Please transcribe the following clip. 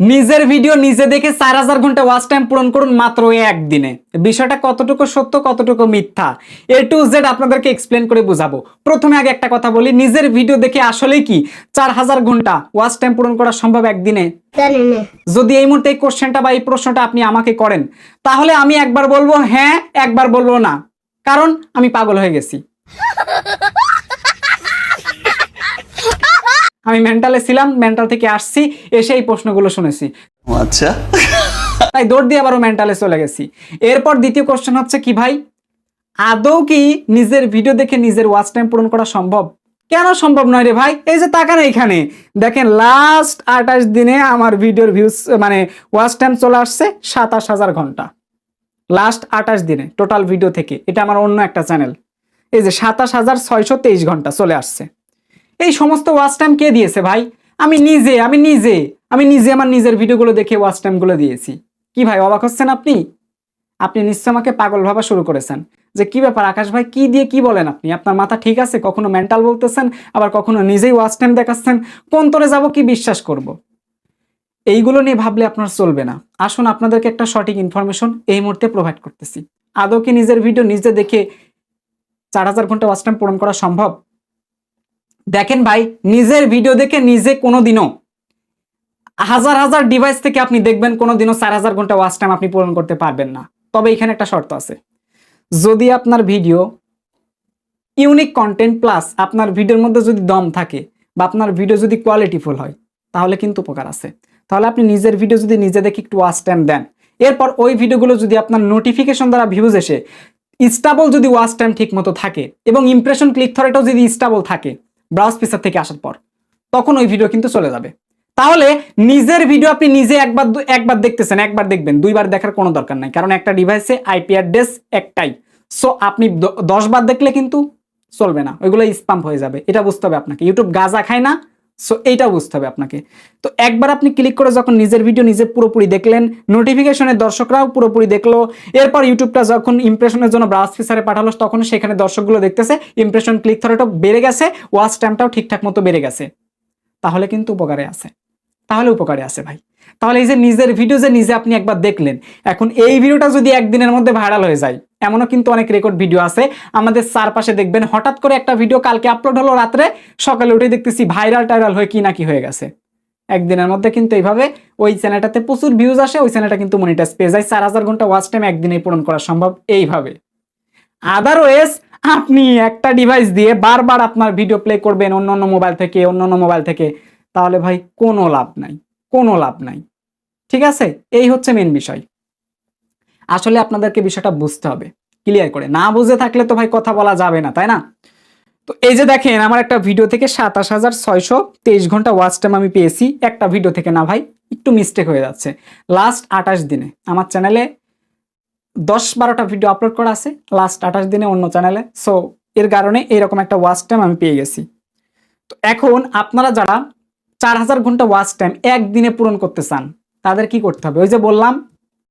নিজের ভিডিও নিজে দেখে চার হাজার ঘণ্টা ওয়াচ টাইম পূরণ করুন মাত্র একদিনে। বিষয়টা কতটুকু সত্য কতটুকু মিথ্যা এ টু জেড আপনাদেরকে এক্সপ্লেন করে বুঝাবো। প্রথমে আগে একটা কথা বলি নিজের ভিডিও দেখে আসলেই কি? চার হাজার ঘণ্টা ওয়াচ টাইম পূরণ করা সম্ভব একদিনে? যদি এই মুহূর্তে এই কোশ্চেনটা বা এই প্রশ্নটা আপনি আমাকে করেন তাহলে আমি একবার বলব হ্যাঁ একবার বলব না। কারণ আমি পাগল হয়ে গেছি। আমি মেন্টালে ছিলাম মেন্টাল থেকে আসছি এসে এই প্রশ্নগুলো শুনেছি। আচ্ছা। তাই দৌড় দিয়ে আবারও মেন্টালে চলে গেছি। এরপর দ্বিতীয় কোশ্চেন হচ্ছে কি ভাই? আদৌ কি নিজের ভিডিও দেখে নিজের ওয়াচ টাইম পূরণ করা সম্ভব? কেন সম্ভব নয় রে ভাই? এই যে তাকান এখানে দেখেন লাস্ট আঠাশ দিনে আমার ভিডিওর ভিউজ মানে ওয়াচ টাইম চলে আসছে সাতাশ হাজার ঘণ্টা। লাস্ট আঠাশ দিনে টোটাল ভিডিও থেকে। এটা আমার অন্য একটা চ্যানেল এই যে সাতাশ হাজার ছয়শো তেইশ ঘণ্টা চলে আসছে। এই সমস্ত ওয়াচ টাইম কে দিয়েছে ভাই? আমি নিজে আমি নিজে আমি নিজে আমার নিজের ভিডিওগুলো দেখে ওয়াচ টাইমগুলো দিয়েছি। কি ভাই, অবাক হচ্ছেন আপনি? আপনি নিশ্চয় আমাকে পাগল ভাবা শুরু করেছেন। যে কি ব্যাপার, আকাশ ভাই, কি দিয়ে কি বলেন আপনি? আপনার মাথা ঠিক আছে? কখনো মেন্টাল বলতেছেন, আবার কখনো নিজেই ওয়াচ টাইম দেখাচ্ছেন? কোন তরে যাব কি বিশ্বাস করব। এইগুলো নিয়ে ভাবলে আপনার চলবে না। আসুন, আপনাদেরকে একটা সঠিক ইনফরমেশন এই মুহূর্তে প্রোভাইড করতেছি। আদৌ কি নিজের ভিডিও নিজে দেখে চার হাজার ঘণ্টা ওয়াচ টাইম পূরণ করা সম্ভব? দেখেন ভাই, নিজের ভিডিও দেখে নিজে কোনো দিনও হাজার হাজার ডিভাইস থেকে আপনি দেখবেন কোনোদিনও চার হাজার ঘণ্টা ওয়াচ টাইম আপনি পূরণ করতে পারবেন না। তবে এখানে একটা শর্ত আছে। যদি আপনার ভিডিও ইউনিক কন্টেন্ট প্লাস আপনার ভিডিওর মধ্যে যদি দম থাকে বা আপনার ভিডিও যদি কোয়ালিটিফুল হয়, তাহলে কিন্তু উপকার আছে। তাহলে আপনি নিজের ভিডিও যদি নিজে দেখে একটু ওয়াচ টাইম দেন। এরপর ওই ভিডিওগুলো যদি আপনার নোটিফিকেশন দ্বারা ভিউজ এসে স্টাবল যদি ওয়াচ টাইম ঠিক মতো থাকে এবং ইমপ্রেশন ক্লিক থরেটাও যদি স্টাবল থাকে ব্রাউজ পিসার থেকে আসার পর। তখন ওই ভিডিও কিন্তু চলে যাবে। তাহলে নিজের ভিডিও আপনি নিজে একবার একবার দেখতেছেন, একবার দেখবেন। দুইবার দেখার কোনো দরকার নাই। কারণ একটা ডিভাইসে আইপি অ্যাড্রেস একটাই। সো আপনি দশবার দশ বার দেখলে কিন্তু চলবে না। ওইগুলো স্পাম্প হয়ে যাবে। এটা বুঝতে হবে আপনাকে। ইউটিউব গাজা খায় না। সো এইটা বুঝতে হবে আপনাকে। তো একবার আপনি ক্লিক করে যখন নিজের ভিডিও নিজে পুরোপুরি দেখলেন নোটিফিকেশনের দর্শকরাও পুরোপুরি দেখল। এরপর ইউটিউবটা যখন ইমপ্রেশনের জন্য ব্রাস ফিসারে পাঠালো, তখন সেখানে দর্শকগুলো দেখতেছে ইমপ্রেশন ক্লিক থরেটাও বেড়ে গেছে ওয়াচ টাইমটাও ঠিকঠাক মতো বেড়ে গেছে। তাহলে কিন্তু উপকারে আছে। তাহলে উপকারে আছে ভাই। তাহলে এই যে নিজের ভিডিও যে নিজে আপনি একবার দেখলেন, এখন এই ভিডিওটা যদি একদিনের মধ্যে ভাইরাল হয়ে যায়, এমনও কিন্তু অনেক রেকর্ড ভিডিও আছে। আমাদের চারপাশে দেখবেন হঠাৎ করে একটা ভিডিও কালকে আপলোড হলো রাত্রে, সকালে উঠে দেখতেছি ভাইরাল টাইরাল হয়ে কি না কি হয়ে গেছে। একদিনের মধ্যে কিন্তু এইভাবে ওই চ্যানেলটাতে প্রচুর ভিউজ আসে, ওই চ্যানেলটা কিন্তু মনিটাইজ পেয়ে যায়। চার হাজার ঘণ্টা ওয়াচ টাইম একদিনেই পূরণ করা সম্ভব এইভাবে। আদারওয়েজ আপনি একটা ডিভাইস দিয়ে বারবার আপনার ভিডিও প্লে করবেন অন্য অন্য মোবাইল থেকে অন্য অন্য মোবাইল থেকে। তাহলে ভাই কোনো লাভ নাই, কোনো লাভ নাই। ঠিক আছে? এই হচ্ছে মেন বিষয়। আসলে আপনাদেরকে বিষয়টা বুঝতে হবে ক্লিয়ার করে। না বুঝে থাকলে তো ভাই কথা বলা যাবে না, তাই না? তো এই যে দেখেন, আমার একটা ভিডিও থেকে সাতাশ হাজার ছয়শো তেইশ ঘণ্টা ওয়াচ টাইম আমি পেয়েছি। একটা ভিডিও থেকে না ভাই, একটু মিস্টেক হয়ে যাচ্ছে। লাস্ট আঠাশ দিনে আমার চ্যানেলে দশ বারোটা ভিডিও আপলোড করা আছে। লাস্ট আঠাশ দিনে অন্য চ্যানেলে সো এর কারণে এরকম একটা ওয়াচ টাইম আমি পেয়ে গেছি। তো এখন আপনারা যারা চার হাজার ঘণ্টা ওয়াচ টাইম একদিনে পূরণ করতে চান, তাদের কি করতে হবে? ওই যে বললাম